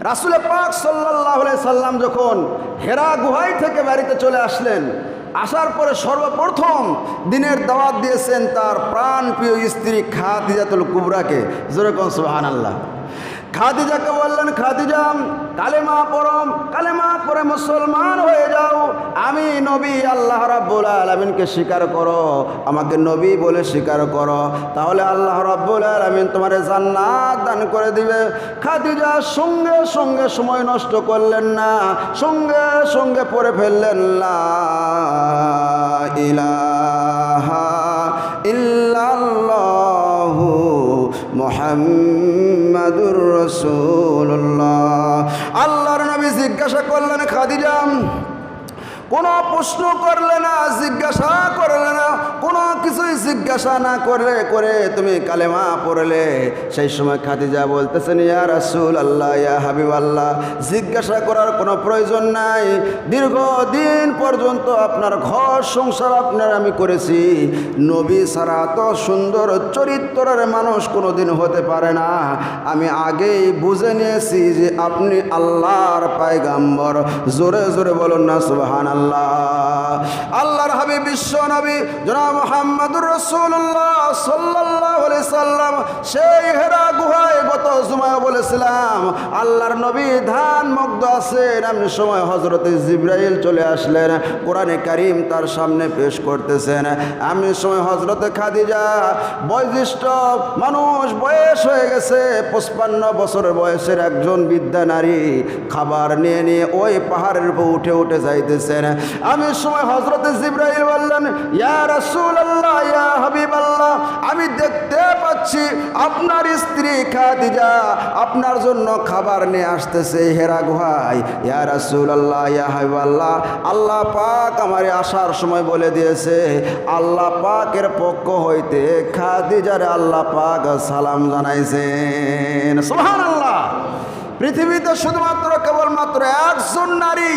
রাসুল পাক সাল্লাহ সাল্লাম যখন হেরা গুহাই থেকে বাড়িতে চলে আসলেন, আসার পরে সর্বপ্রথম দিনের দাওয়াত দিয়েছেন তার প্রাণ প্রিয় স্ত্রী খাদিজাতুল কুবরাকে। যেরকম সুহান আল্লাহ খাদিজাকে বললেন, খাদিজা, কালেমা পরম কালেমা পরে মুসলমান হয়ে যাও। আমি নবী আল্লাহ রাব্বুল আলমিনকে স্বীকার করো আমাকে নবী বলে স্বীকার করো। তাহলে আল্লাহ রাব্বুল আলমিন তোমার জান্নাত দান করে দিবে। খাদিজা সঙ্গে সঙ্গে সময় নষ্ট করলেন না, সঙ্গে সঙ্গে পড়ে ফেললেন, লা ইলাহা ইল্লাল্লাহু মোহাম্মদুর রসুল্লাহ আল্লাহর নবী জিজ্ঞাসা করলেন খাদিজা কোনো প্রশ্ন করলে না, জিজ্ঞাসা করলে না, কোনো কিছুই জিজ্ঞাসা না করলে করে তুমি কালেমা পড়লে। সেই সময় খাদিজা বলতেছেন, ইয়া রাসুল আল্লাহ ইয়া হাবিব আল্লাহ জিজ্ঞাসা করার কোনো প্রয়োজন নাই। দীর্ঘদিন পর্যন্ত আপনার ঘর সংসার আপনার আমি করেছি। নবী ছাড়া এত সুন্দর চরিত্রের মানুষ কোনোদিন হতে পারে না। আমি আগেই বুঝে নিয়েছি যে আপনি আল্লাহর পায়গাম্বর। জোরে জোরে বলুন না সুবাহান আল্লাহ। আল্লাহর হাবিব বিশ্ব নবী জনাব মোহাম্মদুর রসুল্লাহ সাল্লাহ সাল্লাম সেই হেরা গুহায় গত জুমায় বলেছিলাম, আল্লাহর নবী ধান মুগ্ধ আছেন। এমনি সময় হজরতে জিব্রাইল চলে আসলেন, কোরআনে কারিম তার সামনে পেশ করতেছেন। এমনি সময় হজরতে খাদিজা, বয়োজ্যেষ্ঠ মানুষ, বয়স হয়ে গেছে, পঁচপান্ন বছরের বয়সের একজন বিদ্যা নারী, খাবার নিয়ে নিয়ে ওই পাহাড়ের উপর উঠে উঠে যাইতেছেন। আমি সময় হজরতে জিব্রাইল বললেন, ইয়া আল্লাহ ইয়া আল্লাহ আমি দেখতে পাচ্ছি আপনার স্ত্রী খাদিজা আপনার জন্য খাবার নিয়ে আসতেছে, হেরা গুহায়। ইয়া রাসূল আল্লাহ ইয়া হাবিব আল্লাহ আল্লাহ পাক আমার আসার সময় বলে দিয়েছে, আল্লাহ পাকের পক্ষ হইতে খাদিজারে আল্লাহ পাক সালাম জানাইছেন। সুবহানাল্লাহ। পৃথিবীতে শুধুমাত্র কেবলমাত্র একজন নারী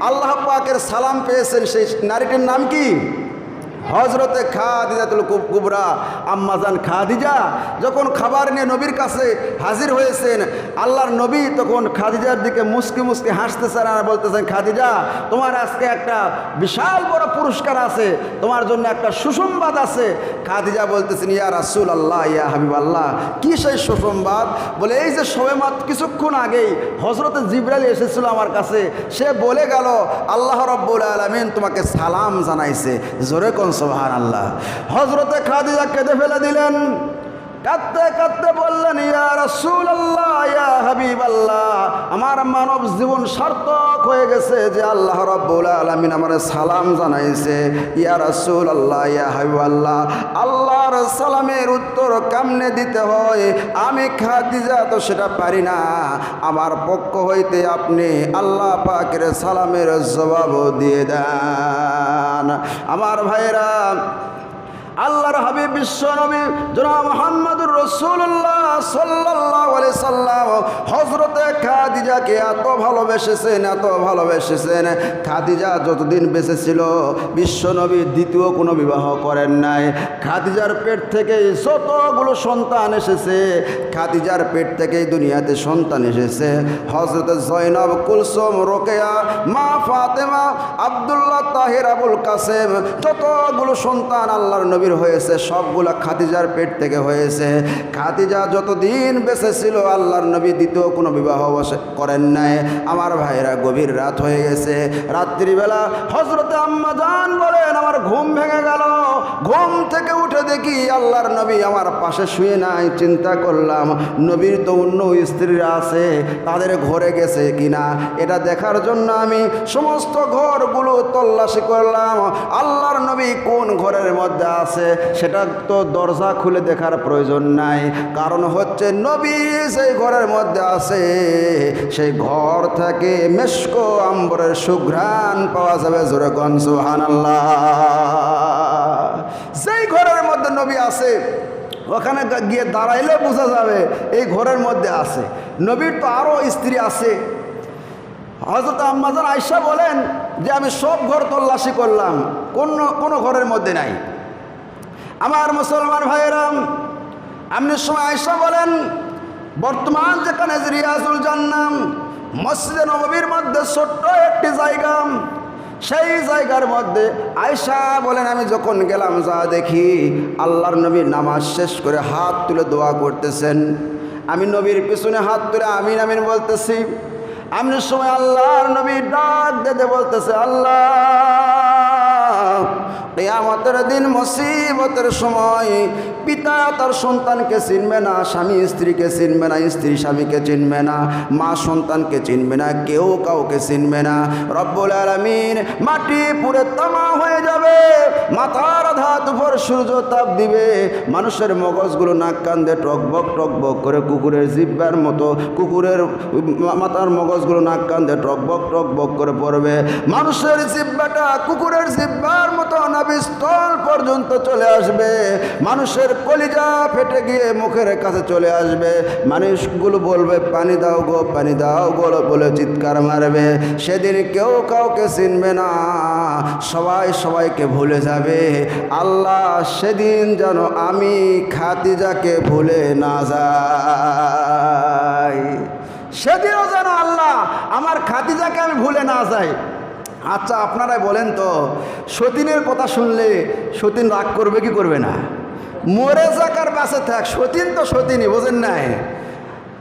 আল্লাহ পাকের সালাম পেয়েছেন সেই নারীটির নাম কি? হজরতে খাদিজাতুল কুব- কুবরা আম্মাজান খাদিজা, যখন খাবার নিয়ে নবীর কাছে হাজির হয়েছেন, আল্লাহর নবী তখন খাদিজার দিকে মুসকি মুসকি হাসতেছেন আর বলতেছেন, খাদিজা, তোমার আজকে একটা বিশাল বড় পুরস্কার আছে, তোমার জন্য একটা সুসংবাদ আছে। খাদিজা বলতেছেন, ইয়া রাসুল আল্লাহ ইয়া হাবিব আল্লাহ কি সেই সুসংবাদ? বলে, এই যে সবেমাত কিছুক্ষণ আগেই হজরতে জিব্রাইল এসেছিল আমার কাছে, সে বলে গেল, আল্লাহ রব্বুল আলমিন তোমাকে সালাম জানাইছে। জোরে কোন সোহান আল্লাহ হজরতে খাদিজা কেঁদে ফেলে দিলেন। কাঁদতে কাঁদতে বললেন, ইয়া রাসূল আল্লাহ ইয়া হাবিব আল্লাহ আমার মানব জীবন সার্থক হয়ে গেছে যে আল্লাহ রব্বুল আলমিন আমার সালাম জানাইছে। ইয়া রাসূল আল্লাহ ইয়া হাবিব আল্লাহ আল্লাহর সালামের উত্তর কামনে দিতে হয়। আমি খাদিজা তো সেটা পারি না। আমার পক্ষ হইতে আপনি আল্লাহ পাকের সালামের জবাব দিয়ে দেন। আমার ভাইরা বিশ্ব নবী মোহাম্মদুর রসুল্লাহ সাল্লাহ হজরতে খাদিজাকে এত ভালোবেসেছেন এত ভালোবেসেছেন। খাদিজা যতদিন বেঁচে ছিল দ্বিতীয় কোনো বিবাহ করেন নাই। খাদিজার পেট থেকে যতগুলো সন্তান এসেছে, খাদিজার পেট থেকেই দুনিয়াতে সন্তান এসেছে। হজরতে জৈনব কুলসুম, রোকেয়া, মা ফাতেমা, আবদুল্লাহ তাহির আবুল কাসেম, যতগুলো সন্তান আল্লাহর নবীর হয়েছে সবগুলা খাদিজার পেট থেকে হয়েছে। খাদিজা যতদিন বেঁচে ছিল, আল্লাহর নবী দ্বিতীয় কোনো বিবাহ করেন নাই। আমার ভাইরা গভীর রাত হয়ে গেছে। রাত্রিবেলা হজরতে আম্মা জান বলেন, আমার ঘুম ভেঙে গেল। ঘুম থেকে উঠে দেখি আল্লাহর নবী আমার পাশে শুয়ে নাই। চিন্তা করলাম, নবীর তো অন্য স্ত্রীরা আছে, তাদের ঘরে গেছে কিনা? এটা দেখার জন্য আমি সমস্ত ঘরগুলো তল্লাশি করলাম। আল্লাহর নবী কোন ঘরের মধ্যে আছে? সেটা তো দরজা খুলে দেখার প্রয়োজন নাই। কারণ হচ্ছে নবী সেই ঘরের মধ্যে আছে। সেই ঘর থেকে মেশকো আম্বরের সুঘ্রাণ পাওয়া যাবে জোরে গনসুহান আল্লাহ যেই ঘরের মধ্যে নবী আছে, ওখানে গিয়ে দাঁড়াইলে বোঝা যাবে এই ঘরের মধ্যে আছে। নবীর তো আরও স্ত্রী আছে। হজরত আম্মাজান আয়সা বলেন যে, আমি সব ঘর তল্লাশি করলাম। কোনো কোনো ঘরের মধ্যে নাই। আমার মুসলমান ভাইয়েরাম, আপনি সময় আয়সা বলেন, বর্তমান যেখানে রিয়াজুল জান্নাম, মসজিদে নববীর মধ্যে ছোট্ট একটি জায়গা, সেই জায়গার মধ্যে আয়সা বলেন, আমি যখন গেলাম, যা দেখি, আল্লাহর নবী নামাজ শেষ করে হাত তুলে দোয়া করতেছেন। আমি নবীর পিছনে হাত তুলে আমিন আমিন বলতেছি। আমি সময় আল্লাহর নবী ডাক দিতে বলতেছে, আল্লাহ কেয়ামতের দিন মুসিবতের সময় পিতা তার সন্তানকে চিনবে না, স্বামী স্ত্রীকে চিনবে না, স্ত্রী স্বামীকে চিনবে না, মা সন্তানকে চিনবে না, কেউ কাউকে চিনবে না। রব্বুল আলমিন মাটি পুরে তামা হয়ে যাবে, মাথার ধাত উপর সূর্য তাপ দিবে। মানুষের মগজগুলো নাক কান্দে টকবক টকবক করে কুকুরের জিব্বার মতো, কুকুরের মাথার মগজগুলো নাক কান্দে টকবক টকবক করে পড়বে। মানুষের জিব্বাটা কুকুরের জিব্বার মতো নাবিস্তল পর্যন্ত চলে আসবে। মানুষের কলিজা ফেটে গিয়ে মুখের কাছে চলে আসবে। মানুষগুলো বলবে, পানি দাও গো, পানি দাও গো বলে চিৎকার মারবে। সেদিন কেউ কাউকে চিনবে না। সবাই সবাইকে ভুলে যাবে। আল্লাহ সেদিন যেন আমি খাতিজাকে ভুলে না যাই। সেদিনও যেন আল্লাহ আমার খাতিজাকে আমি ভুলে না যাই। আচ্ছা আপনারাই বলেন তো, সতীনের কথা শুনলে সতীন রাগ করবে কি করবে না? মরে যাকার বাসে থাক, সতীন তো সতীনই, বোঝেন নাই?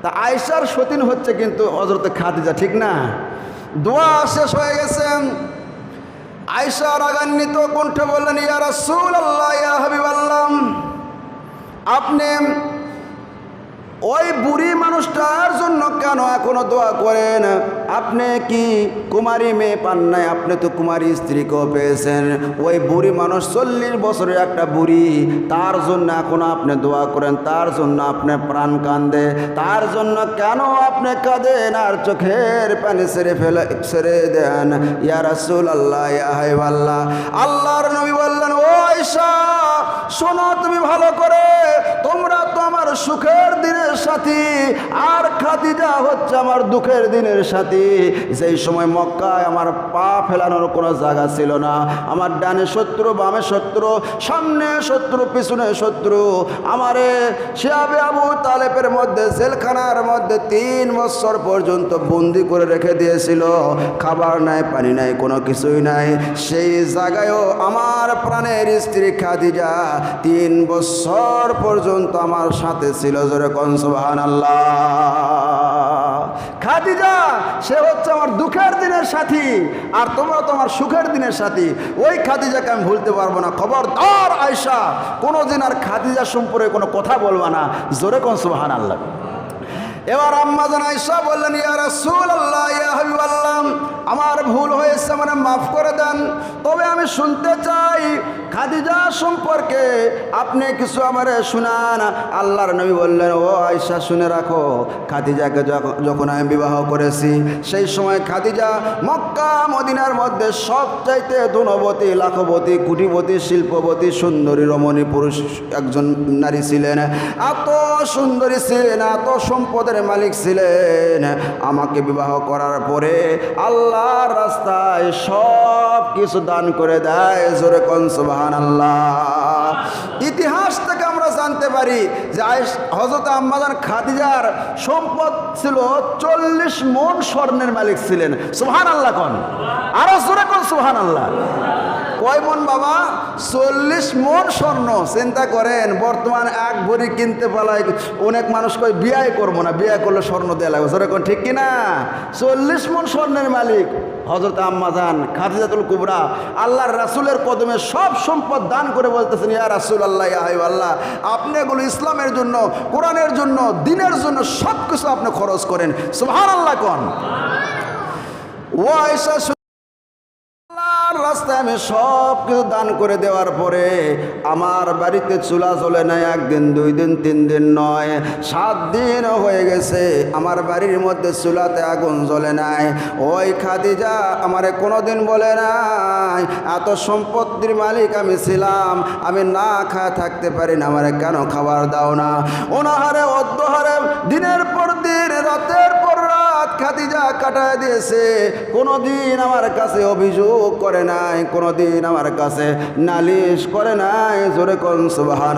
তা আয়সার সতীন হচ্ছে কিন্তু হজরত খাদিজা, ঠিক না? দোয়া শেষ হয়ে গেছে। আয়সা রাগান্বিত, কণ্ঠে বললেন, ইয়া রাসূল আল্লাহ ইয়া হাবিব আল্লাহ আপনি ওই বুড়ি মানুষটার জন্য কেন এখনও দোয়া করেন? আপনি কি কুমারী মেয়ে পান নাই? আপনি তো কুমারী স্ত্রীকেও পেয়েছেন। ওই বুড়ি মানুষ চল্লিশ বছরের একটা বুড়ি, তার জন্য এখনও আপনি দোয়া করেন, তার জন্য আপনি প্রাণ কান্দে, তার জন্য কেন আপনি কাঁদেন আর চোখের পানি সেরে ফেলে ছেড়ে দেন? ইয়া রাসূল আল্লাহ ইয়া আল্লাহ আল্লাহর নবী বললেন আয়সা শোনো তুমি ভালো করে, তোমরা তো আমার সুখের দিনের সাথী, আর হচ্ছে আমার দুঃখের দিনের সাথী। সময় মক্কায় আমার পা ফেলানোর কোনো জায়গা ছিল না, আমার ডানে শত্রু, বামে শত্রু, সামনে শত্রু, পিছনে শত্রু, আমারে শিয়াবে আবু তালেবের মধ্যে, জেলখানার মধ্যে তিন বছর পর্যন্ত বন্দি করে রেখে দিয়েছিল। খাবার নাই, পানি নাই, কোনো কিছুই নাই। সেই জায়গায়ও আমার প্রাণের স্ত্রী খাদিজা তিন বছর পর্যন্ত আমার সাথে ছিল, জোরে কনসবাহান আল্লাহ খাদিজা, সে হচ্ছে আমার দুঃখের দিনের সাথী, আর তোমরা তোমার সুখের দিনের সাথী। ওই খাদিজাকে আমি ভুলতে পারব না। খবরদার আয়সা কোনো দিন আর খাদিজা সম্পর্কে কোনো কথা বলবা না। জোরে কনসবাহান আল্লাহ এবার আম্মাজান আয়সা বললেন, ইয়া রাসূল আল্লাহ ইয়া হাবিব আল্লাহ আমার ভুল হয়েছে মানে মাফ করে দেন। তবে আমি শুনতে চাই, খাদিজা সম্পর্কে আপনি কিছু আমারে শুনান। আল্লাহর নবী বললেন, ও আয়সা শুনে রাখো, খাদিজাকে যখন আমি বিবাহ করেছি, সেই সময় খাদিজা মক্কা, মদিনার মধ্যে সবচাইতে ধনবতী লাখবতী কুটিবতী শিল্পবতী সুন্দরী, রমণী পুরুষ একজন নারী ছিলেন। এত সুন্দরী ছিলেন, এত সম্পদের মালিক ছিলেন। আমাকে বিবাহ করার পরে আল্লাহর রাস্তায় সব কিছু দান করে দেয়, জোরে কনসবাহান আল্লাহ ইতিহাস থেকে আমরা জানতে পারি যে হজরত আম্মাদান খাদিজার সম্পদ ছিল চল্লিশ মন স্বর্ণের মালিক ছিলেন। সুহান আল্লাহ কন? আরও জোরে কন সুহান আল্লাহ কয় মন বাবা? চল্লিশ মন স্বর্ণ। চিন্তা করেন, বর্তমান এক ভরি কিনতে পালায় অনেক মানুষ কয়, বিয়াই করব না, বিয়ে করলে স্বর্ণ দেওয়া লাগবে। জোরে কোন, ঠিক কিনা? চল্লিশ মন স্বর্ণের মালিক হজরত আম্মাজান খাদিজাতুল কুবরা, আল্লাহর রাসুলের কদমে সব সম্পদ দান করে বলতেছেন, ইয়া রাসুল আল্লাহ ইয়া হাবিব আল্লাহ আপনি এগুলো ইসলামের জন্য, কোরআনের জন্য, দিনের জন্য সব কিছু আপনি খরচ করেন। সুবহান আল্লাহ কন। ও আয়েশা আল্লাহর রাস্তায় আমি সব কিছু দান করে দেওয়ার পরে আমার বাড়িতে চুলা চলে নাই, একদিন, দুই দিন, তিন দিন নয়, সাত দিন হয়ে গেছে, আমার বাড়ির মধ্যে চুলাতে আগুন জ্বলে নাই। ওই খাদিজা আমারে কোনোদিন বলে নাই, এত সম্পত্তির মালিক আমি ছিলাম, আমি না খায় থাকতে পারি না, আমারে কেন খাবার দাও না? ওনাহারে অদ্যহারে দিনের পর দিন, রাতের পর রাত খাদিজা কাটায় দিয়েছে। কোনোদিন আমার কাছে অভিযোগ করে নাই, কোনোদিন আমার কাছে নালিশ করে নাই। জোরে কোন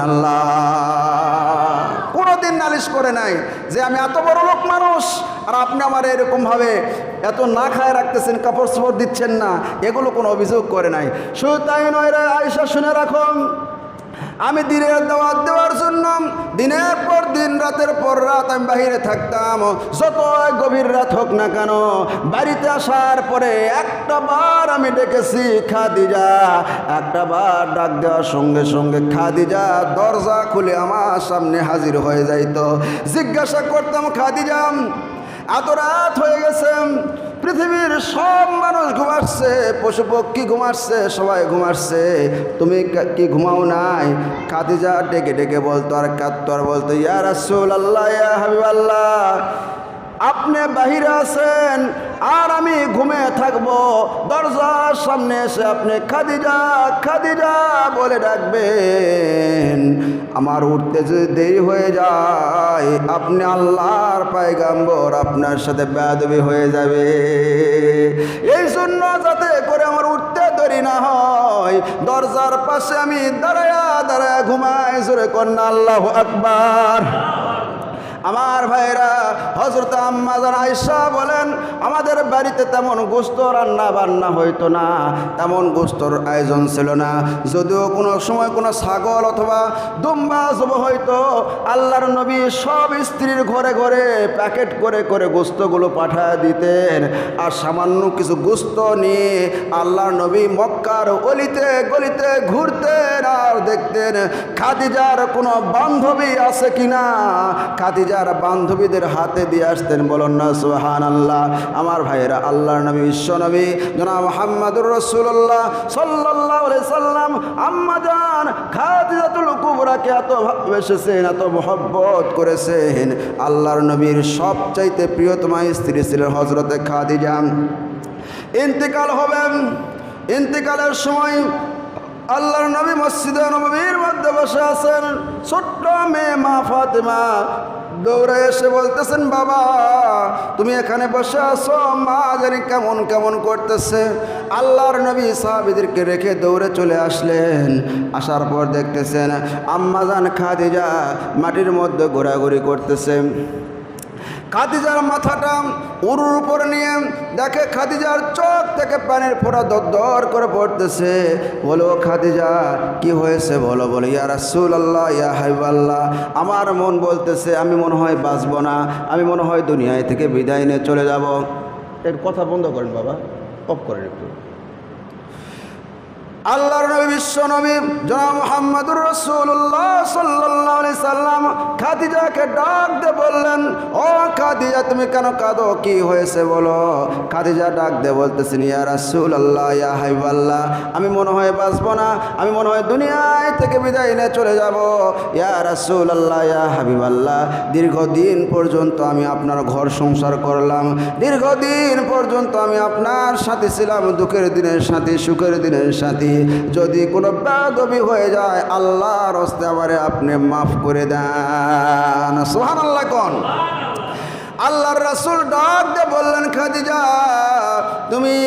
আল্লাহ কোনোদিন দিন নালিশ করে নাই যে আমি এত বড় লোক মানুষ, আর আপনি আমার এরকমভাবে এত না খায় রাখতেছেন, কাপড় চোপড় দিচ্ছেন না, এগুলো কোনো অভিযোগ করে নাই। শুধু তাই নয় রে আয়সা শুনে রাখুন আমি দিনের দাওয়াত দেওয়ার জন্য দিনের পর দিন, রাতের পর রাত আমি বাহিরে থাকতাম। যত গভীর রাত হোক না কেন, বাড়িতে আসার পরে একটা বার আমি ডেকেছি খাদিজা। একটা বার ডাক দেওয়ার সঙ্গে সঙ্গে খাদিজা দরজা খুলে আমার সামনে হাজির হয়ে যাইতো। জিজ্ঞাসা করতাম, খাদিজা, এত রাত হয়ে গেছে পৃথিবীর সব মানুষ ঘুমাচ্ছে পশু পক্ষী ঘুমাচ্ছে, সবাই ঘুমাচ্ছে। তুমি কি ঘুমাও নাই? খাদিজা ডেকে ডেকে বলতো, আর কাত্তর বলতো ইয়ার রাসূল আল্লাহ ইয়া হাবিব আল্লাহ আপনি বাহিরে আছেন, আর আমি ঘুমে থাকব। দরজার সামনে এসে আপনি খাদিজা খাদিজা বলে ডাকবেন। আমার উঠতে যদি দেরি হয়ে যায়, আপনি আল্লাহর পায়গাম্বর আপনার সাথে বেয়াদবি হয়ে যাবে। এই জন্য যাতে করে আমার উঠতে দেরি না হয়, দরজার পাশে আমি দাঁড়ায়া দাঁড়ায়া ঘুমাই, জোরে কন্যা আল্লাহ আকবার। আমার ভাইরা হজরত আম্মাজান আয়সা বলেন, আমাদের বাড়িতে তেমন গোস্ত রান্না বান্না হইতো না, তেমন গোস্তর আয়োজন ছিল না। যদিও কোনো সময় কোনো ছাগল অথবা দুম্বা জব হইতো, আল্লাহর নবী সব স্ত্রীর ঘরে ঘরে প্যাকেট করে করে গোস্তগুলো পাঠায় দিতেন। আর সামান্য কিছু গোস্ত নিয়ে আল্লাহর নবী মক্কার অলিতে গলিতে ঘুরতেন আর দেখতেন, খাদিজার কোনো বান্ধবী আছে কিনা? খাদিজার বান্ধবীদের হাতে দিয়ে আসতেন, বলুন না সুহান আল্লাহ আমার ভাইয়েরা, আল্লাহর নবী, বিশ্ব নবী, জনাব মোহাম্মদুর রসুল্লাহ সাল্লাহ সাল্লাম, আম্মা জান, খাদিজাতুল কুবরাকে এত ভালোবেসেছেন, এত মহব্বত করেছেন। আল্লাহর নবীর সবচাইতে প্রিয়তমা স্ত্রী ছিলেন হজরতে খাদিজা। ইন্তেকাল হবেন ইন্তেকালের সময় আল্লাহর নবী মসজিদে নবীর মধ্যে বসে আছেন, ছোট্ট মেয়ে মা ফাতেমা। দৌড়ে এসে বলতেছেন, বাবা, তুমি এখানে বসে আসো মা জানি কেমন কেমন করতেছে। আল্লাহর নবী সাহাবিদেরকে রেখে দৌড়ে চলে আসলেন। আসার পর দেখতেছেন আম্মাজান খাদিজা মাটির মধ্যে ঘোরাঘুরি করতেছে। খাদিজার মাথাটা উরুর উপর নিয়ে দেখে খাদিজার চোখ থেকে পানির ফোঁটা দর করে পড়তেছে। বলো, খাদিজা, কি হয়েছে? বলো বলো, ইয়া রাসুল আল্লাহ ইয়া হাইব আল্লাহ আমার মন বলতেছে, আমি মনে হয় বাঁচবো না। আমি মনে হয় দুনিয়ায় থেকে বিদায় নিয়ে চলে যাব। এর কথা বন্ধ করেন বাবা, অফ করেন একটু। আল্লাহর নবী, বিশ্ব নবী, জনাব মোহাম্মদুর রসুল্লাহ সাল্লাহ সাল্লাম খাদিজাকে ডাক দে বললেন, ও খাদিজা, তুমি কেন কাঁদো? কি হয়েছে বলো? খাদিজা ডাক দে বলতেছেন, ইয়া রাসুল আল্লাহ ইয়া হাইবাল্লাহ আমি মনে হয় বাঁচবো না, আমি মনে হয় দুনিয়ায় থেকে বিদায় নিয়ে চলে যাব। ইয়া রাসুল আল্লাহ ইয়া হাবিবাল্লাহ, দীর্ঘদিন পর্যন্ত আমি আপনার ঘর সংসার করলাম, দীর্ঘদিন পর্যন্ত আমি আপনার সাথে ছিলাম, দুঃখের দিনের সাথে, সুখের দিনের সাথে যদি কোনো বেদবি হয়ে যায় আল্লাহ রস্তে আমারে আপনি মাফ করে দেন। সোহান আল্লাহ কন। আল্লাহর রাসুল ডাক দিয়ে বললেন, খাদিজা তুমি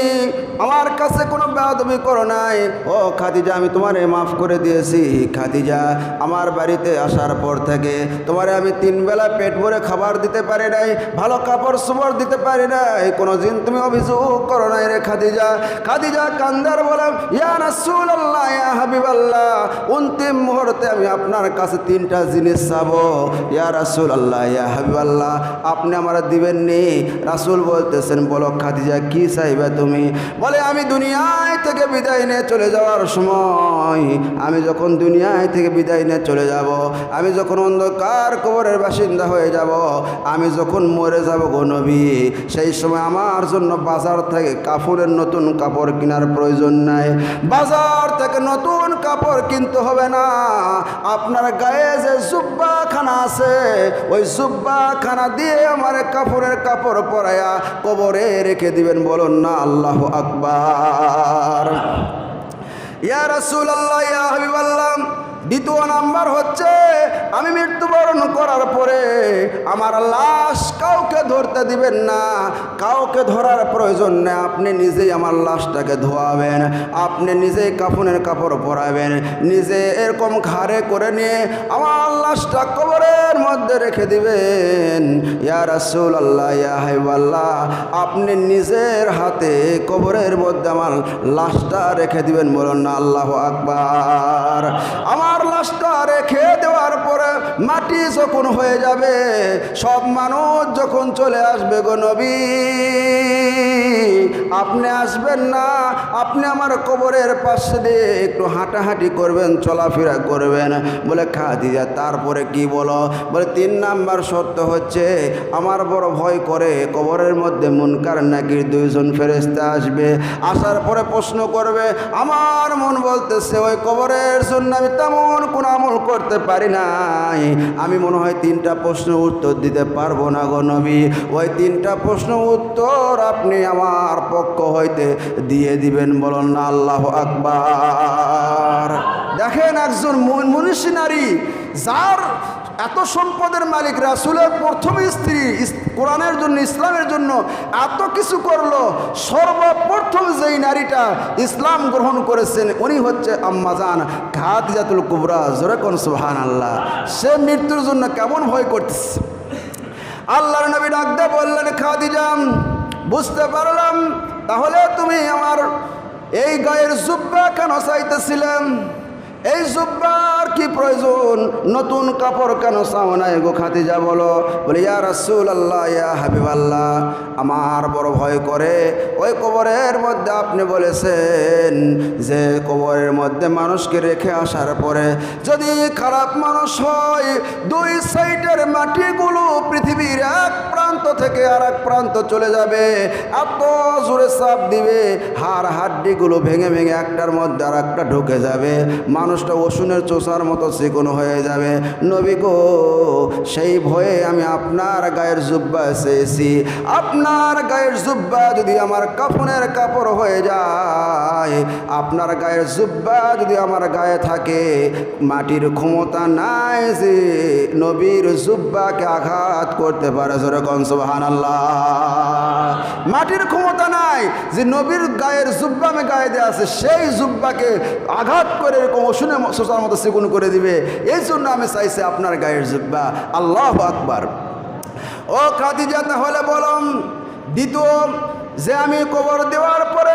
আমার কাছে কোনো বেদবি করো নাই। ও খাদিজা, আমি তোমারে মাফ করে দিয়েছি। খাদিজা, আমার বাড়িতে আসার পর থেকে তোমারে আমি তিন বেলা পেট ভরে খাবার দিতে পারি নাই, ভালো কাপড় সুপড় দিতে পারি নাই। কোনো দিন তুমি অভিযোগ করো নাই রে খাদিজা। খাদিজা কান্দার বলে ইয়া রাসূল আল্লাহ ইয়া হাবিব আল্লাহ অন্তিম মুহূর্তে আমি আপনার কাছে তিনটা জিনিস চাবো। ইয়া রাসূল আল্লাহ ইয়া হাবিব আল্লাহ আপনি আমার দিবেন নি রাসূল বলতেছেন, বলো খাদিজা, কি চাইবে তুমি? বলে, আমি দুনিয়ায় থেকে বিদায় নিয়ে চলে যাওয়ার সময়, আমি যখন দুনিয়ায় থেকে বিদায় নিয়ে চলে যাব, আমি যখন অন্ধকার কবরের বাসিন্দা হয়ে যাব, আমি যখন মরে যাব গো সেই সময় আমার জন্য বাজার থেকে কাপড়ের নতুন কাপড় কেনার প্রয়োজন নাই। বাজার থেকে নতুন কাপড় কিনতে হবে না। আপনার গায়ে যে জুব্বা খানা আছে, ওই জুব্বা খানা দিয়ে আমার কাপড়ের কাপড় পরায়া কবরে রেখে দিবেন। বলুন না আল্লাহ আকবার। ইয়া রাসূলুল্লাহ ইয়া হাবিবাল্লাহ দ্বিতীয় নাম্বার হচ্ছে, আমি মৃত্যুবরণ করার পরে আমার লাশ কাউকে ধরতে দিবেন না। কাউকে ধরার প্রয়োজন নেই, আপনি নিজেই আমার লাশটাকে ধোয়াবেন, আপনি নিজেই কাফনের কাপড় পরাবেন, নিজে এরকম ঘাড়ে করে নিয়ে আমার লাশটা কবরের মধ্যে রেখে দিবেন। ইয়া রাসূল আল্লাহ ইয়া হাইবাল্লাহ আপনি নিজের হাতে কবরের মধ্যে আমার লাশটা রেখে দিবেন বলুন না, আল্লাহ আকবার। আমার লাশটা রেখে দেওয়ার পরে মাটি যখন হয়ে যাবে, সব মানুষ যখন চলে আসবে গো নবী। আপনি আসবেন না, আপনি আমার কবরের পাশে দিয়ে একটু হাঁটাহাঁটি করবেন, চলাফেরা করবেন। বলে, খাদিজা, তারপরে কি বলো? বলে, তিন নাম্বার সত্য হচ্ছে, আমার বড় ভয় করে কবরের মধ্যে মুনকার নাকির দুইজন ফেরেস্তা আসবে। আসার পরে প্রশ্ন করবে, আমার মন বলতেছে, ওই কবরের জন্য আমি তেমন কোনো আমল করতে পারি নাই। আমি মনে হয় তিনটা প্রশ্ন উত্তর দিতে পারব না গো নবী। ওই তিনটা প্রশ্ন উত্তর আপনি আমার পক্ষ হইতে দিয়ে দিবেন বলুন না আল্লাহ আকবার। দেখেন একজন মন- মনীষী নারী, যার এত সম্পদের মালিক রাসুলের প্রথম স্ত্রী কোরআনের জন্য, ইসলামের জন্য এত কিছু করল, সর্বপ্রথম যেই নারীটা ইসলাম গ্রহণ করেছেন উনি হচ্ছে আম্মাজান খাদিজাতুল কুবরা। জোরেকন সুহান আল্লাহ সে মৃত্যুর জন্য কেমন ভয় করতেছে। আল্লাহর নবী ডাকতে বললেন খাদিজাম বুঝতে পারলাম, তাহলে তুমি আমার এই গায়ের জুব্বা কেন চাইতেছিলেন এই জুব্বার কি প্রয়োজন? নতুন কাপড় কেন চাও নাই গো খাদিজা, বলো। বলে, ইয়া রাসূল আল্লাহ ইয়া হাবিব আল্লাহ আমার বড় ভয় করে। ওই কবরের মধ্যে আপনি বলেছেন যে, কবরের মধ্যে মানুষকে রেখে আসার পরে যদি খারাপ মানুষ হয়, দুই সাইডের মাটিগুলো পৃথিবীর এক প্রান্ত থেকে আর এক প্রান্ত চলে যাবে। এত জোরে চাপ দিবে, হাড় হাড্ডিগুলো ভেঙে ভেঙে একটার মধ্যে আর একটা ঢুকে যাবে। মানুষটা ওষুনের চোষার মতো চিকন হয়ে যাবে। নবী গো, সেই ভয়ে আমি আপনার গায়ের জুব্বা এসেছি আপনার গায়ের জুব্বা যদি আমার কাফনের কাপড় হয়ে যায়, আপনার গায়ের জুব্বা যদি আমার গায়ে থাকে, মাটির ক্ষমতা নাই যে নবীর জুব্বাকে আঘাত করতে পারে। যেরকম সুবাহান মাটির ক্ষমতা নাই, যে নবীর গায়ের জুব্বা আমি গায়ে দেওয়া আছে, সেই জুব্বাকে আঘাত করে এরকম অশুনে শোষার মতো সেগুন করে দিবে। এই জন্য আমি চাইছি আপনার গায়ের জুব্বা। আল্লাহ আকবার। ও খাদিজা, তাহলে বলম দ্বিতীয় যে আমি কবর দেওয়ার পরে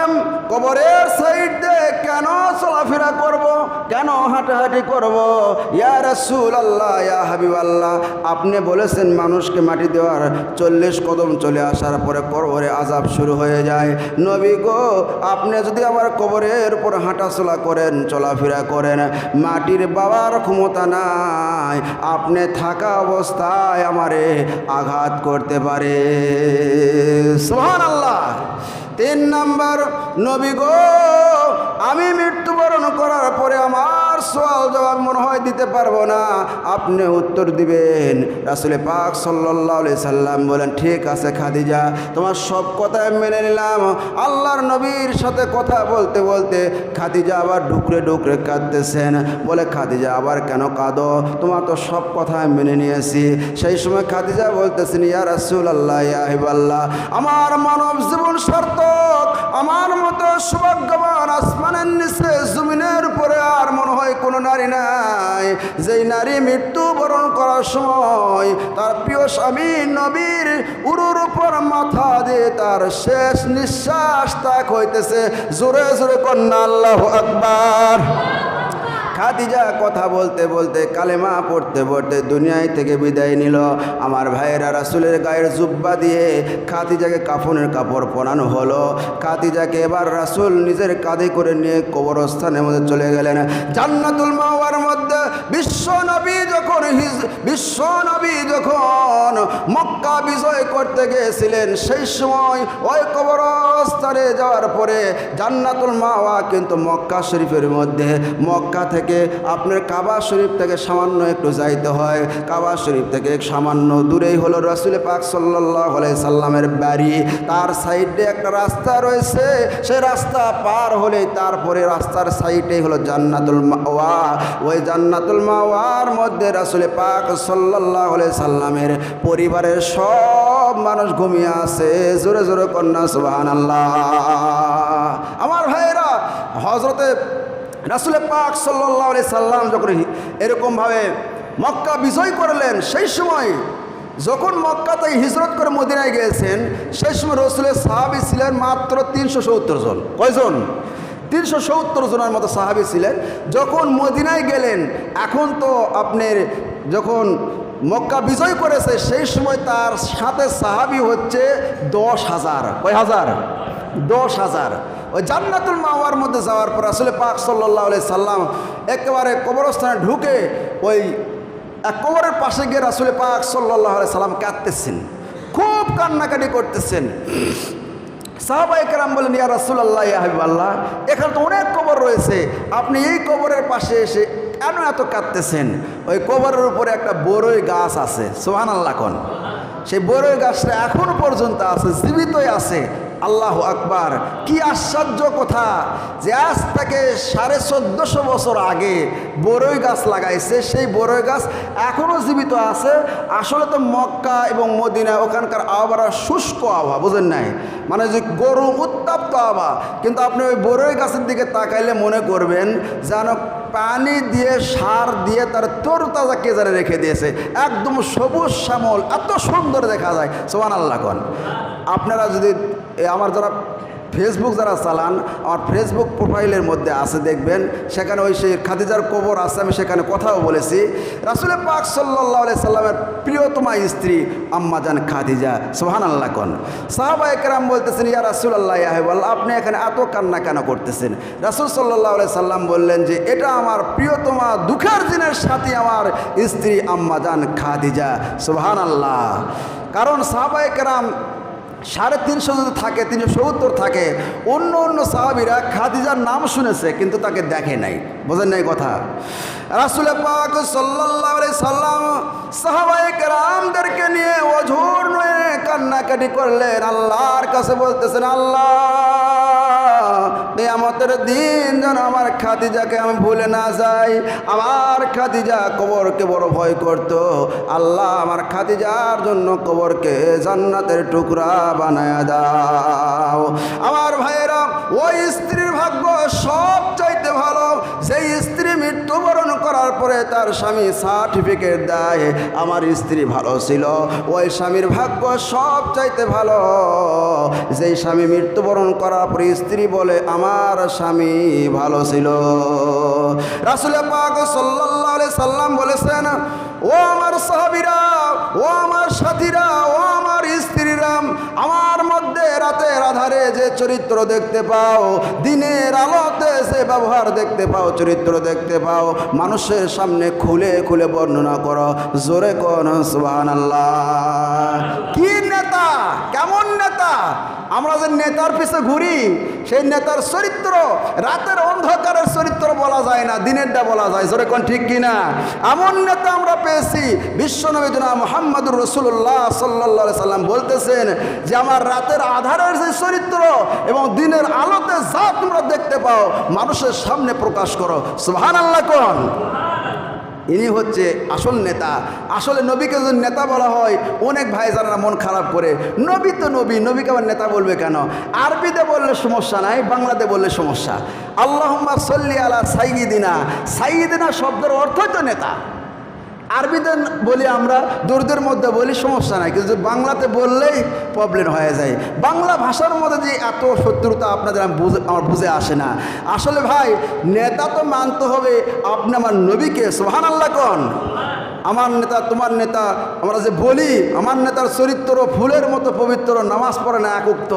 কবরের সাইড দিয়ে কেন চলাফেরা করব, কেন হাঁটাহাঁটি করব? ইয়া রাসূল আল্লাহ ইয়া হাবিব আল্লাহ আপনি বলেছেন মানুষকে মাটি দেওয়ার চল্লিশ কদম চলে আসার পরে কবরে আজাব শুরু হয়ে যায়। নবী গো, আপনি যদি আমার কবরের উপর হাঁটাচলা করেন, চলাফেরা করেন, মাটির বাবার ক্ষমতা নাই, আপনি থাকা অবস্থায় আমারে আঘাত করতে পারে। সোহান আল্লাহ তিন নাম্বার নবী গো আমি মৃত্যুবরণ করার পরে আমার সোয়াল জবাব মনে হয় দিতে পারব না। আপনি উত্তর দিবেন। রাসুলে পাক সাল্লাহ সাল্লাম বলেন, ঠিক আছে খাদিজা, তোমার সব কথাই মেনে নিলাম। আল্লাহর নবীর সাথে কথা বলতে বলতে খাদিজা আবার ডুকরে ডুকরে কাঁদতেছেন। বলে, খাদিজা, আবার কেন কাঁদো? তোমার তো সব কথাই মেনে নিয়েছি। সেই সময় খাদিজা বলতেছেন, ইয়া রাসুল আল্লাহ ইয়াহিবাল্লাহ আমার মানব জীবন সার্থক। আমার মতো সৌভাগ্যবান আসমানের নিচে জমিনের উপরে আর নারী নাই। যেই নারী মৃত্যুবরণ করার সময় তার প্রিয় স্বামী নবীর উরুর উপর মাথা দিয়ে তার শেষ নিঃশ্বাস তাক হইতেছে। জোরে জোরে কন্যা, আল্লাহ আকবার। খাদিজা কথা বলতে বলতে, কালেমা পড়তে পড়তে দুনিয়ায় থেকে বিদায় নিল। আমার ভাইয়েরা রাসুলের গায়ের জুব্বা দিয়ে খাদিজাকে কাফনের কাপড় পরানো হলো। খাদিজাকে এবার রাসুল নিজের কাঁধে করে নিয়ে কবরস্থানের মধ্যে চলে গেলেন। জান্নাতুল মাওয়ার মধ্যে বিশ্ব নবী যখন বিশ্ব নবী যখন মক্কা বিজয় করতে গিয়েছিলেন, সেই সময় ওই কবরস্থানে যাওয়ার পরে জান্নাতুল মাওয়া কিন্তু মক্কা শরীফের মধ্যে, মক্কা থেকে থেকে আপনার কাবা শরীফ থেকে সামান্য একটু যাইতে হয়। কাবা শরীফ থেকে সামান্য দূরেই হলো রসুল পাক সাল্লাহ সাল্লামের বাড়ি। তার সাইডে একটা রাস্তা রয়েছে। সে রাস্তা পার হলে তারপরে রাস্তার সাইডে হলো জান্নাতুল মাওয়া। ওই জান্নাতুল মাওয়ার মধ্যে রাসুল পাক সাল্লাহ সাল্লামের পরিবারের সব মানুষ ঘুমিয়ে আছে। জোরে জোরে কন্যা সুবাহান আল্লাহ আমার ভাইয়েরা হজরতে রাসুল পাক সাল্লাহ সাল্লাম যখন এরকমভাবে মক্কা বিজয় করলেন, সেই সময় যখন মক্কা থেকে হিজরত করে মদিনায় গিয়েছেন, সেই সময় রসুলের সাহাবি ছিলেন মাত্র তিনশো সত্তর জন। কয়জন? তিনশো সত্তর জনের মতো সাহাবি ছিলেন। যখন মদিনায় গেলেন, এখন তো আপনার যখন মক্কা বিজয় করেছে, সেই সময় তার সাথে সাহাবি হচ্ছে দশ হাজার। কয় হাজার? দশ হাজার। ওই জান্নাতুল মাওয়ার মধ্যে যাওয়ার পর আসলে পাক সাল্লাহ সাল্লাম একেবারে কবরস্থানে ঢুকে ওই এক কবরের পাশে গিয়ে রাসুলে পাক সাল্লাহ সাল্লাম কাঁদতেছেন। খুব কান্নাকাটি করতেছেন। কেরাম বলেন, ইয়া রাসুল্লাহ ইয়া হাবিবাল্লাহ, এখানে তো অনেক কবর রয়েছে। আপনি এই কবরের পাশে এসে কেন এত কাঁদতেছেন? ওই কবরের উপরে একটা বড়ই গাছ আছে। সোহান আল্লাহ সেই বড়ই গাছটা এখনও পর্যন্ত আছে, জীবিতই আছে। আল্লাহ আকবার, কি আশ্চর্য কথা যে আজ থেকে সাড়ে চোদ্দশো বছর আগে বরই গাছ লাগাইছে, সেই বরই গাছ এখনও জীবিত আছে। আসলে তো মক্কা এবং মদিনা ওখানকার আবহাওয়া শুষ্ক আবহাওয়া, বোঝেন নাই? মানে যে গরু উত্তপ্ত আবা কিন্তু আপনি ওই বরুই গাছের দিকে তাকাইলে মনে করবেন যেন পানি দিয়ে, সার দিয়ে তার তরতাজা কেজারে রেখে দিয়েছে। একদম সবুজ শ্যামল, এত সুন্দর দেখা যায়। সোহান আল্লাহ আপনারা যদি আমার যারা ফেসবুক যারা চালান আমার ফেসবুক প্রোফাইলের মধ্যে আছে, দেখবেন সেখানে ওই সেই খাদিজার কবর আছে, আমি সেখানে কথাও বলেছি। রাসুলের পাক সাল্লাহ সাল্লামের প্রিয়তমা স্ত্রী আম্মাজান খাদিজা সোহান আল্লাহ কন। সাহাবা একরাম বলতেছেন, ইয়া রাসুল আল্লাহ আল্লাহ আপনি এখানে এত কান্না কেন করতেছেন? রাসুল সাল্লাহ সাল্লাম বললেন যে, এটা আমার প্রিয়তমা দুঃখের দিনের সাথে আমার স্ত্রী আম্মাজান খাদিজা সোহান আল্লাহ কারণ সাহাবা সাড়ে তিনশো যদি থাকে, তিনশো সত্তর থাকে। অন্য অন্য সাহাবিরা খাদিজার নাম শুনেছে, কিন্তু তাকে দেখে নাই। বোঝেন নাই কথা? রাসুল পাক সাল্লাহ সাল্লাম সাহাবাহিক রামদেরকে নিয়ে অঝোর নয়ে কান্নাকাটি করলেন। আল্লাহর কাছে বলতেছেন, আল্লাহ! কেয়ামতের দিন যেন আমার খাদিজাকে আমি ভুলে না যাই। আমার খাদিজা কবরকে বড় ভয় করত। আল্লাহ আমার খাদিজার জন্য কবরকে জান্নাতের টুকরা বানায় দাও। আমার ভাইয়েরা, ওই স্ত্রীর ভাগ্য সব চাইতে ভালো। সেই স্ত্রী মৃত্যুবরণ করার পরে তার স্বামী সার্টিফিকেট দেয়। আমার স্ত্রী ভালো ছিল, ওই স্বামীর ভাগ্য সব চাইতে ভালো। যেই স্বামী মৃত্যুবরণ করার পরে স্ত্রী বলে আমার স্বামী ভালো ছিল। রাসুল পাক সাল্লাহ সাল্লাম বলেছেন ও আমার সাহাবিরা, ও আমার সাথীরা, ও আমার স্ত্রীরা, আমার মধ্যে রাতের আধারে যে চরিত্র দেখতে পাও, দিনের আলোতে সে ব্যবহার দেখতে পাও, চরিত্র দেখতে পাও, মানুষের সামনে খুলে খুলে বর্ণনা করো, জোরে কোন সুবাহান আল্লাহ কি নেতা? কেমন নেতা? আমরা যে নেতার পিছে ঘুরি, সেই নেতার চরিত্র, রাতের অন্ধকারের চরিত্র বলা যায় না, দিনেরটা বলা যায়, জোরে কোন ঠিক কিনা? এমন নেতা আমরা পেয়েছি বিশ্বনবী জনা মোহাম্মদুর রসুল্লাহ সাল্লা সাল্লাম বলতেছেন যে, আমার রাতের আধারের যে চরিত্র এবং দিনের আলোতে যা তোমরা দেখতে পাও, মানুষের সামনে প্রকাশ করো। সুহান আল্লাহ কোন? ইনি হচ্ছে আসল নেতা। আসলে নবীকে যদি নেতা বলা হয়, অনেক ভাই যারা মন খারাপ করে। নবী তো নবী, নবীকে আবার নেতা বলবে কেন? আরবিতে বললে সমস্যা নাই, বাংলাতে বললে সমস্যা। আল্লাহম্মা সল্লি আলা সাইদিনা সাইদিনা শব্দের অর্থই তো নেতা। আরবিতে বলি আমরা, দূরদের মধ্যে বলি সমস্যা নাই, কিন্তু বাংলাতে বললেই প্রবলেম হয়ে যায়। বাংলা ভাষার মধ্যে যে এত শত্রুতা আপনাদের আমি বুঝে, আমার বুঝে আসে না। আসলে ভাই, নেতা তো মানতে হবে আপনি আমার নবীকে সোহান আল্লাহ কন। আমার নেতা, তোমার নেতা, আমরা যে বলি, আমার নেতার চরিত্র ফুলের মতো পবিত্র, নামাজ পড়ে না একুক্ত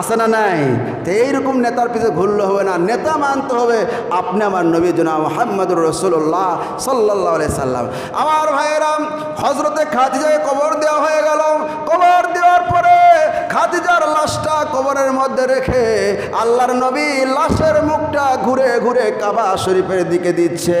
আছে না নাই? তো এইরকম নেতার পিছিয়ে ঘুরলে হবে না। নেতা মানতে হবে, আপনি আমার নবী জনা মোহাম্মদুর রসুল্লাহ সাল্লাহ সাল্লাম। আমার ভাইয়েরাম হজরতে খাদিজায় কবর দেওয়া হয়ে গেল। কবর দেওয়ার পরে খাদিজার লাশটা কবরের মধ্যে রেখে আল্লাহর নবী লাশের মুখটা ঘুরে ঘুরে কাবা শরীফের দিকে দিচ্ছে।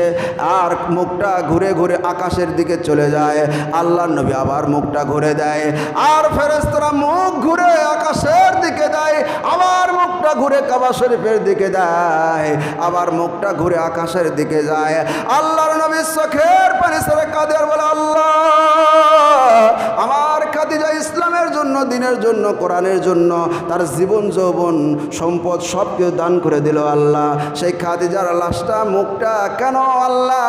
আর মুখটা ঘুরে ঘুরে আকাশের দিকে চলে যায়। আল্লাহর নবী আবার মুখটা ঘুরে দেয়। আর ফেরেস্তরা মুখ ঘুরে আকাশের দিকে দেয় আবার মুখটা ঘুরে কাবা শরীফের দিকে দেয় আবার মুখটা ঘুরে আকাশের দিকে যায়। আল্লাহর নবী চোখের পানি সরে কাঁদে আর বলে, আল্লাহ, আমার খাদিজা ইসলামের জন্য, দিনের জন্য, কোরআনের জন্য, তার জীবন, যৌবন, সম্পদ সব কিছু দান করে দিল আল্লাহ। সেই খাদিজার লাশটা, মুখটা কেন আল্লাহ?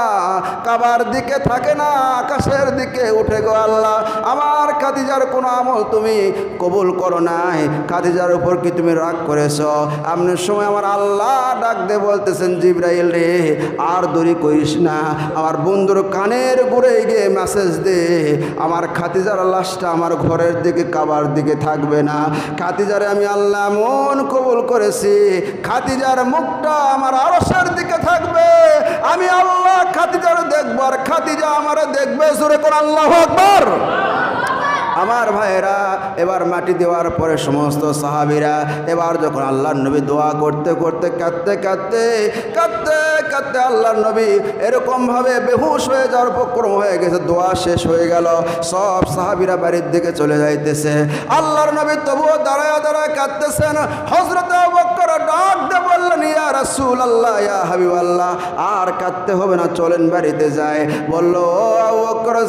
কাবার দিকে থাকে না, আকাশের দিকে উঠে গো আল্লাহ। আমার খাদিজার কোনো আমল তুমি কবুল করো নাই। খাদিজার উপর কি তুমি রাগ করেছ? আপনার সময় আমার আল্লাহ ডাক দে বলতেছেন, জিব্রাইল রে, আর দড়ি করিস না। আমার বন্ধুর কানের গুড়ে গিয়ে মেসেজ দে। আমার খাতিজার লাশটা আমার ঘরের দিকে কাবার দিকে থাকবে না। খাতিজারে আমি আল্লাহ মন কবুল করেছি। খাতিজার মুখটা আমার আরসের দিকে থাকবে। আমি আল্লাহ খাতিজার দেখবার খাতিজা আমার দেখবে। সুরে করে আল্লাহ আকবর। আমার ভাইয়েরা, এবার মাটি দেওয়ার পরে সমস্ত সাহাবিরা, এবার যখন আল্লাহর নবী দোয়া করতে করতে কাঁদতে কাঁদতে কাঁদতে কাঁদতে আল্লাহর নবী এরকমভাবে বেহুশ হয়ে যাওয়ার উপক্রম হয়ে গেছে, দোয়া শেষ হয়ে গেল। সব সাহাবিরা বাড়ির দিকে চলে যাইতেছে। আল্লাহর নবী তবুও দাঁড়ায় দাঁড়ায় কাঁদতেছেন। হজরত ডাক বললেন, ইয়া আল্লাহ ইয়া হাবিব আল্লাহ আর কাঁদতে হবে না, চলেন বাড়িতে যায় বলল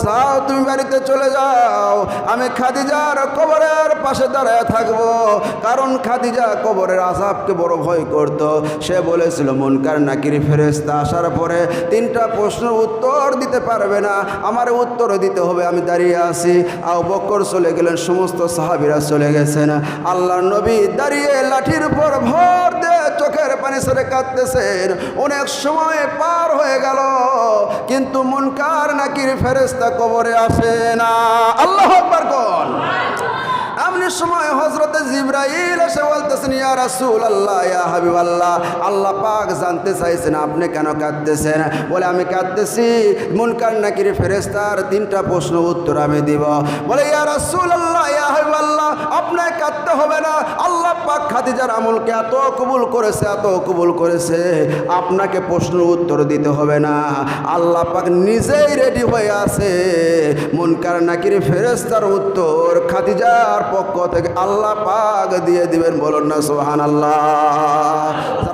যাও, তুমি বাড়িতে চলে যাও। আমি খাদিজার কবরের পাশে দাঁড়ায় থাকব। কারণ খাদিজা কবরের আসাবকে বড় ভয় করত। সে বলেছিল, মনকার নাকির ফেরেস্তা আসার পরে তিনটা প্রশ্ন উত্তর দিতে পারবে না। আমার উত্তর দিতে হবে, আমি দাঁড়িয়ে আছি। আও বক্কর চলে গেলেন, সমস্ত সাহাবিরা চলে গেছেন। আল্লাহ নবী দাঁড়িয়ে লাঠির উপর ভর দিয়ে চোখের পানি সেরে কাঁদতেছেন। অনেক সময় পার হয়ে গেল, কিন্তু মনকার নাকির ফেরেস্তা কবরে আসে না। আল্লাহ এমনি সময় জিব্রাইল এসে বলতেছেন, ইয়া আল্লাহ ইয়া হাবিব আল্লাহ আল্লাহ পাক জানতে চাইছেন, আপনি কেন কাঁদতেছেন? বলে, আমি কাঁদতেছি। মুনকার নাকির ফেরেস্তার তিনটা প্রশ্ন উত্তর আমি দিব। বলে, ইয়া রাসূল আল্লাহ ইয়া হাবিব আল্লাহ হবে না, আল্লাহ পাক খাদিজার আমলকে এত কবুল করেছে, এত কবুল করেছে, আপনাকে প্রশ্ন উত্তর দিতে হবে না। আল্লাহ পাক নিজেই রেডি হয়ে আছে। মনকার নাকির ফেরেস্তার উত্তর খাদিজার পক্ষ থেকে আল্লাহ পাক দিয়ে দিবেন, বলুন না সোহান আল্লাহ